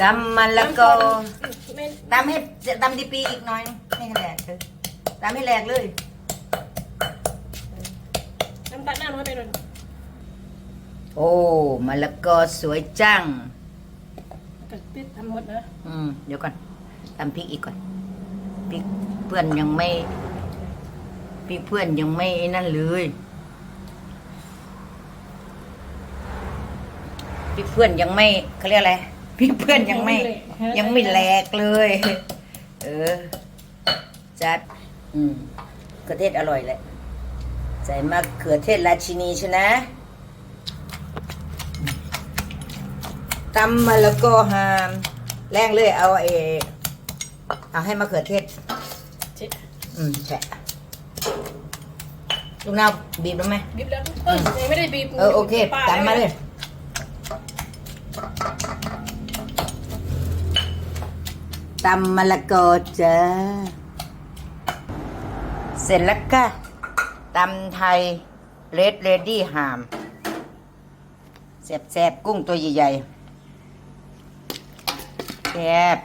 ตำมันแล้วก็ไม่ตำให้ตำดีปีอีกหน่อยให้แหลกเลยตำให้แหลกเลยน้ำตาลหน้าน้อยไปหน่อยโอ้มะละกอสวยจังกับพี่ทำหมดนะอืมเดี๋ยวก่อนตำพริกอีกก่อนพริกเพื่อนยังไม่พริกเพื่อนยังไม่ไอ้นั่นเลยพริกเพื่อนยังไม่เขาเรียกอะไร พริกเพื่อนยังไม่ ยังไม่แหลกเลย เออ จัด อืมมะเขือเทศอร่อยแหละใส่มะเขือเทศราชินีใช่นะตำมะละกอหามแรงเลยเอาเอเอาให้มะเขือเทศเจ๊อืมแฉะลูกน้าบีบแล้วไหมบีบแล้วเออยังไม่ได้บีบเออโอเคปตำมาเลย ตำมะละกอจ้าเสร็จแล้วก็ตำไทยเรดเรดี้หามแซ่บๆ กุ้งตัวใหญ่ๆแซ่บ